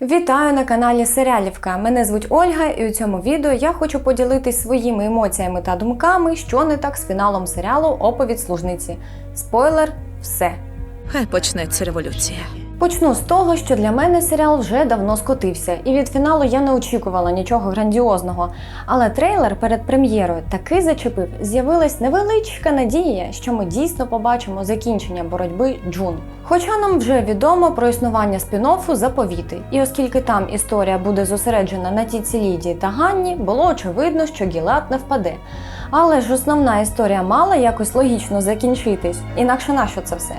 Вітаю на каналі Серіалівка. Мене звуть Ольга, і у цьому відео я хочу поділитись своїми емоціями та думками, що не так з фіналом серіалу Оповідь служниці. Спойлер, все. Хай почнеться революція. Почну з того, що для мене серіал вже давно скотився, і від фіналу я не очікувала нічого грандіозного. Але трейлер перед прем'єрою таки зачепив. З'явилась невеличка надія, що ми дійсно побачимо закінчення боротьби Джун. Хоча нам вже відомо про існування спін-оффу заповіти, і оскільки там історія буде зосереджена на тітці Лідії та Ганні, було очевидно, що Гілат не впаде. Але ж основна історія мала якось логічно закінчитись, інакше нащо це все?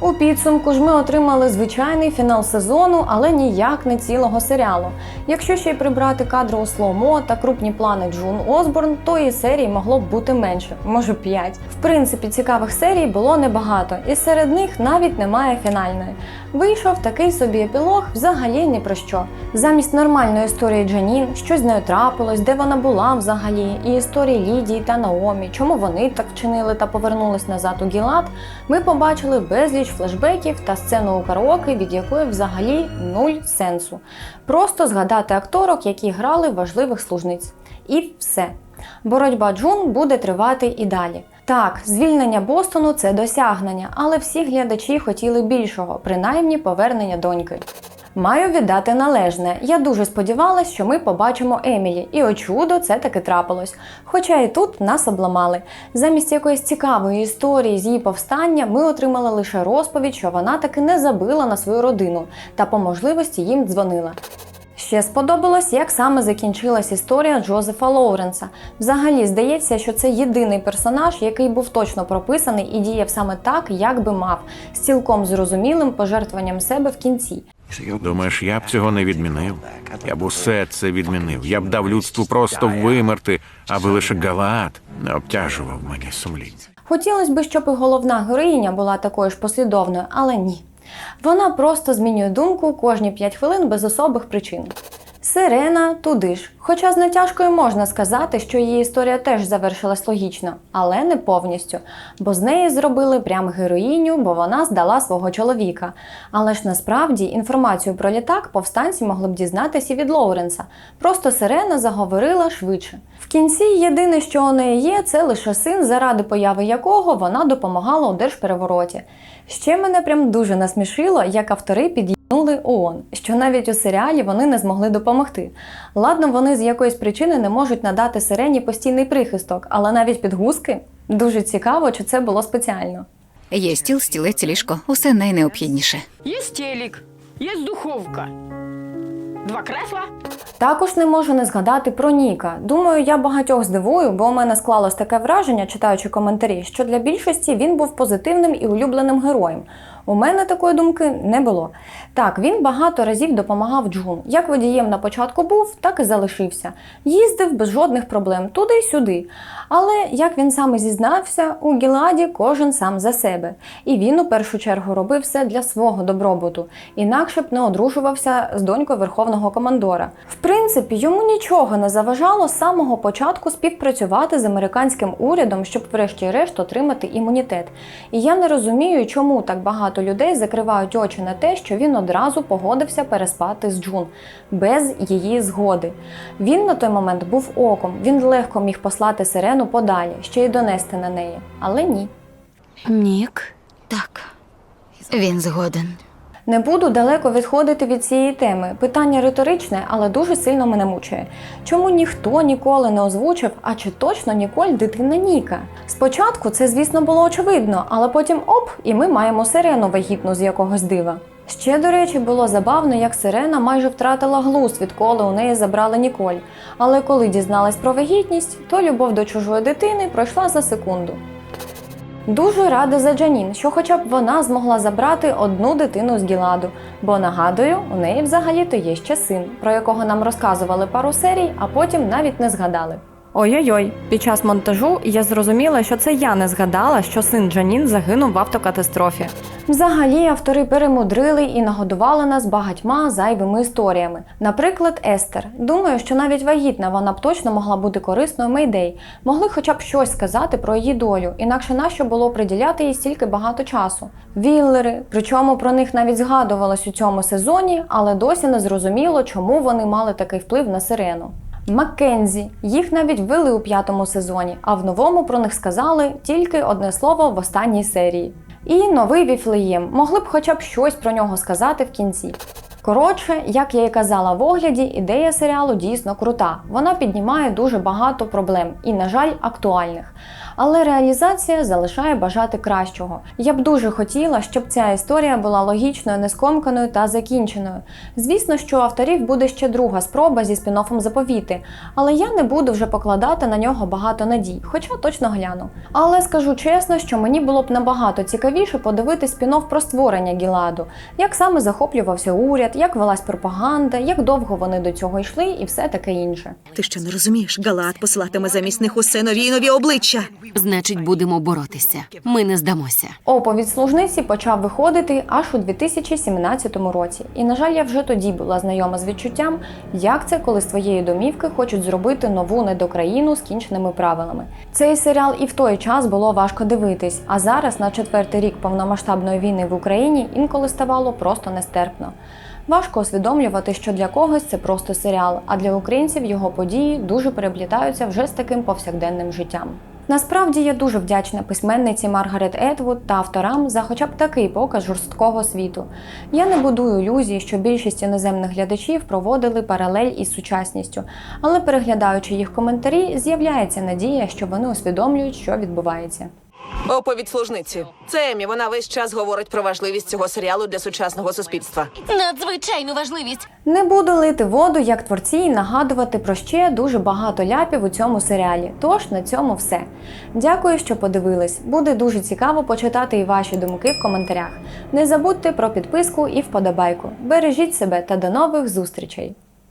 У підсумку ж ми отримали звичайний фінал сезону, але ніяк не цілого серіалу. Якщо ще й прибрати кадри у сломо та крупні плани Джун Осборн, то і серій могло б бути менше, може 5. В принципі, цікавих серій було небагато, і серед них навіть немає фінальної. Вийшов такий собі епілог взагалі ні про що. Замість нормальної історії Джанін, що з нею трапилось, де вона була взагалі, і історії Лідії та Наомі, чому вони так вчинили та повернулись назад у Гілат, ми побачили безліч флешбеків та сцену у караоке, від якої взагалі нуль сенсу. Просто згадати акторок, які грали важливих служниць. І все. Боротьба Джун буде тривати і далі. Так, звільнення Бостону це досягнення, але всі глядачі хотіли більшого, принаймні повернення доньки. Маю віддати належне. Я дуже сподівалась, що ми побачимо Емілі, і о чудо це таки трапилось. Хоча і тут нас обламали. Замість якоїсь цікавої історії з її повстання ми отримали лише розповідь, що вона таки не забила на свою родину та по можливості їм дзвонила. Ще сподобалось, як саме закінчилась історія Джозефа Лоуренса. Взагалі здається, що це єдиний персонаж, який був точно прописаний і діяв саме так, як би мав, з цілком зрозумілим пожертвуванням себе в кінці. Думаєш, я б цього не відмінив? Я б усе це відмінив. Я б дав людству просто вимерти, аби лише Галаат не обтяжував мені сумління. Хотілося б, щоб і головна героїня була такою ж послідовною, але ні. Вона просто змінює думку кожні 5 хвилин без особих причин. Сирена туди ж. Хоча з натяжкою можна сказати, що її історія теж завершилась логічно, але не повністю, бо з неї зробили прям героїню, бо вона здала свого чоловіка. Але ж насправді інформацію про літак повстанці могли б дізнатися від Лоуренса. Просто сирена заговорила швидше. В кінці єдине, що у неї є, це лише син, заради появи якого вона допомагала у держперевороті. Ще мене прям дуже насмішило, як автори під'їхнули ООН, що навіть у серіалі вони не змогли допомогти. Ладно, вони з якоїсь причини не можуть надати сирені постійний прихисток, але навіть підгузки дуже цікаво, чи це було спеціально. Є стіл, стілець, ліжко, усе найнеобхідніше. Есть телек, есть духовка. Два кресла. Також не можу не згадати про Ніка. Думаю, я багатьох здивую, бо у мене склалось таке враження, читаючи коментарі, що для більшості він був позитивним і улюбленим героєм. У мене такої думки не було. Так, він багато разів допомагав Джун. Як водієм на початку був, так і залишився. Їздив без жодних проблем туди й сюди. Але як він сам зізнався, у Гіладі кожен сам за себе. І він у першу чергу робив все для свого добробуту, інакше б не одружувався з донькою верховного командора. В принципі, йому нічого не заважало з самого початку співпрацювати з американським урядом, щоб врешті-решт отримати імунітет. І я не розумію, чому так багато людей закривають очі на те, що він одразу погодився переспати з Джун без її згоди. Він на той момент був оком, він легко міг послати сирену подалі, ще й донести на неї. Але ні. Нік. Так. Він згоден. Не буду далеко відходити від цієї теми. Питання риторичне, але дуже сильно мене мучує. Чому ніхто ніколи не озвучив, а чи точно Ніколь дитина Ніка? Спочатку це, звісно, було очевидно, але потім оп, і ми маємо сирену вагітну з якогось дива. Ще, до речі, було забавно, як сирена майже втратила глузд, відколи у неї забрали Ніколь. Але коли дізналась про вагітність, то любов до чужої дитини пройшла за секунду. Дуже рада за Джанін, що хоча б вона змогла забрати одну дитину з Гіладу, бо нагадую, у неї взагалі-то є ще син, про якого нам розказували пару серій, а потім навіть не згадали. Ой-ой-ой, під час монтажу я зрозуміла, що це я не згадала, що син Джанін загинув в автокатастрофі. Взагалі, автори перемудрили і нагодували нас багатьма зайвими історіями. Наприклад, Естер. Думаю, що навіть вагітна вона б точно могла бути корисною Мейдей. Могли хоча б щось сказати про її долю, інакше нащо було приділяти їй стільки багато часу. Віллери, причому про них навіть згадувалось у цьому сезоні, але досі не зрозуміло, чому вони мали такий вплив на сирену. Маккензі. Їх навіть ввели у п'ятому сезоні, а в новому про них сказали тільки одне слово в останній серії. І новий Віфлеєм. Могли б хоча б щось про нього сказати в кінці. Коротше, як я і казала в огляді, ідея серіалу дійсно крута. Вона піднімає дуже багато проблем і, на жаль, актуальних. Але реалізація залишає бажати кращого. Я б дуже хотіла, щоб ця історія була логічною, нескомканою та закінченою. Звісно, що у авторів буде ще друга спроба зі спін-оффом заповіти, але я не буду вже покладати на нього багато надій, хоча точно гляну. Але скажу чесно, що мені було б набагато цікавіше подивитись спін-офф про створення Гіладу, як саме захоплювався уряд, як велась пропаганда, як довго вони до цього йшли і все таке інше. Ти що не розумієш? Галат посилатиме замість них усе нові й нові обличчя. Значить, будемо боротися. Ми не здамося. Оповідь служниці почав виходити аж у 2017 році, і на жаль, я вже тоді була знайома з відчуттям, як це, коли з твоєї домівки хочуть зробити нову недокраїну з кінченими правилами. Цей серіал і в той час було важко дивитись, а зараз, на четвертий рік повномасштабної війни в Україні, інколи ставало просто нестерпно. Важко усвідомлювати, що для когось це просто серіал, а для українців його події дуже переплітаються вже з таким повсякденним життям. Насправді я дуже вдячна письменниці Маргарет Етвуд та авторам за хоча б такий показ жорсткого світу. Я не будую ілюзій, що більшість іноземних глядачів проводили паралель із сучасністю, але переглядаючи їх коментарі, з'являється надія, що вони усвідомлюють, що відбувається. Оповідь служниці. Це Емі. Вона весь час говорить про важливість цього серіалу для сучасного суспільства. Надзвичайну важливість. Не буду лити воду як творці і нагадувати про ще дуже багато ляпів у цьому серіалі. Тож на цьому все. Дякую, що подивились. Буде дуже цікаво почитати і ваші думки в коментарях. Не забудьте про підписку і вподобайку. Бережіть себе та до нових зустрічей!